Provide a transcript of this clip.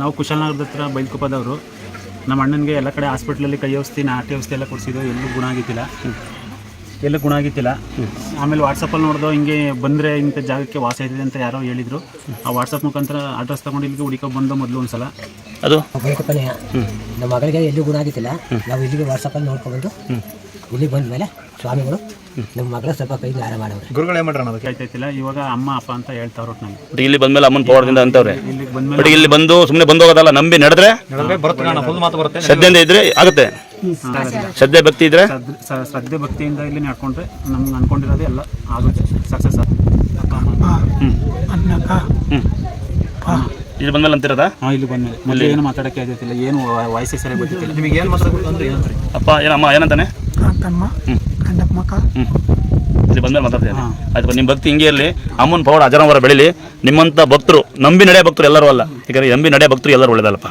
ನಾವು ಕುಶಾಲನಗರದ ಹತ್ರ ಬೈಲ್ಕೊಪ್ಪದವರು ನಮ್ಮ ಅಣ್ಣನಿಗೆ ಎಲ್ಲ ಕಡೆ ಹಾಸ್ಪಿಟ್ಲಲ್ಲಿ ಕೈ ಔಷಧಿ ನಾಟಿ ಔಷಧಿ ಎಲ್ಲ ಕೊಡಿಸಿದ್ದು ಎಲ್ಲೂ ಗುಣ ಆಗಿದ್ದಿಲ್ಲ. ಎಲ್ಲೂ ಗುಣ ಆಗಿದ್ದಿಲ್ಲ. ಆಮೇಲೆ ವಾಟ್ಸಪ್ಪಲ್ಲಿ ನೋಡಿದೋ ಹಿಂಗೆ ಬಂದರೆ ಇಂಥ ಜಾಗಕ್ಕೆ ವಾಸ ಇದೆ ಅಂತ ಯಾರೋ ಹೇಳಿದರು. ಆ ವಾಟ್ಸಪ್ ಮುಖಾಂತರ ಅಡ್ರೆಸ್ ತೊಗೊಂಡು ಇಲ್ಲಿಗೆ ಹುಡುಕೋ ಬಂದು ಮೊದಲು ಒಂದು ಸಲ ಅದು ಬೈಲ್ಕೊಪ್ಪನೇ. ನಮ್ಮ ಮಗಳಿಗೆ ಎಲ್ಲೂ ಗುಣ ಆಗಿದ್ದಿಲ್ಲ. ನಾವು ಇಲ್ಲಿಗೆ ವಾಟ್ಸಪ್ಪಲ್ಲಿ ನೋಡ್ಕೊಂಡು ಇಲ್ಲಿಗೆ ಬಂದ ಮೇಲೆ ಸ್ವಾಮಿಗಳು ನಮ್ಮ ಮಗಳ ಸ್ವಲ್ಪ ಕೈ ಆರಾಮ ಮಾಡವ್ರೆ. ಗುರುಗಳು ಏನು ಮಾಡ್ರಣ ಅದಕ್ಕೆ? ಆಯ್ತಾಯ್ತಿಲ್ಲ ಇವಾಗ ಅಮ್ಮ ಅಪ್ಪ ಅಂತ ಹೇಳ್ತಾವ್ರು ಒಟ್ಟು ಇಲ್ಲಿ ಬಟ್ ಇಲ್ಲಿ ಬಂದ್ಮೇಲೆ ಅಮ್ಮನ ಪವಾಡದಿಂದ ಅಂತವ್ರೆ. ಇಲ್ಲಿಗೆ ಬಂದ್ಮೇಲೆ ಬಟ್ ಇಲ್ಲಿ ಬಂದು ಸುಮ್ಮನೆ ಬಂದು ಹೋಗೋದಲ್ಲ ನಂಬಿ ನಡೆದ್ರೆ ನಡೆದ್ರೆ ಬರುತ್ತೆ ಕಾರಣ ಫುಲ್ ಮಾತು ಬರುತ್ತೆ. ಶ್ರದ್ಧೆಯಿಂದ ಇದ್ರೆ ಆಗುತ್ತೆ. ಶ್ರದ್ಧೆ ಭಕ್ತಿ ಇದ್ರೆ? ಶ್ರದ್ಧೆ ಸ- ಶ್ರದ್ಧೆ ಭಕ್ತಿಯಿಂದ ಇಲ್ಲಿ ನಡ್ಕೊಂಡ್ರೆ ನಮ್ಗೆ ಅನ್ಕೊಂಡಿರೋದೇ ಎಲ್ಲ ಆಗುತ್ತೆ ಸಕ್ಸಸ್ ಇಲ್ಲಿ ಬಂದ್ಮೇಲೆ ಅಂತಿರದ? ಹಾಂ ಇಲ್ಲಿ ಬಂದ್ಮೇಲೆ. ಮೊದಲು ಏನು ಮಾತಾಡೋಕ್ಕೆ ಆಗೋದಿಲ್ಲ ಏನು ವಯಸ್ಸಿಗೆ ಸರಿ ಗೊತ್ತಿಲ್ಲ. ನಿಮಗೆ ಏನು ಮಾತಾಡ್ಬೇಕು ಅಂದ್ರೆ ಏನಂತ ಅಪ್ಪ ಏನಮ್ಮ ಏನಂತಾನೆ? ಕಾಂತಮ್ಮ ಹ್ಮ್. ಗಂಡಪ್ಪ ಮಕ್ಕ ಹ್ಮ್. ಇಲ್ಲಿ ಬಂದ್ಮೇಲೆ ಮಾತಾಡ್ತೀನಿ ಆಯ್ತು ನಿಮ್ಮ ಭಕ್ತಿ ಹಿಂಗೆ ಇರಲಿ. ಅಮ್ಮನ ಪೌಡ ಅಜರಾಮರ ಬೆಳಿಲಿ. ನಿಮ್ಮಂತ ಭಕ್ತರು ನಂಬಿ ನಡೆಯ ಭಕ್ತರು ಎಲ್ಲರೂ ಅಲ್ಲ. ಯಾಕಂದ್ರೆ ನಂಬಿ ನಡೆಯ ಭಕ್ತರು ಎಲ್ಲರೂ ಒಳ್ಳೇದಲ್ಲಪ್ಪ.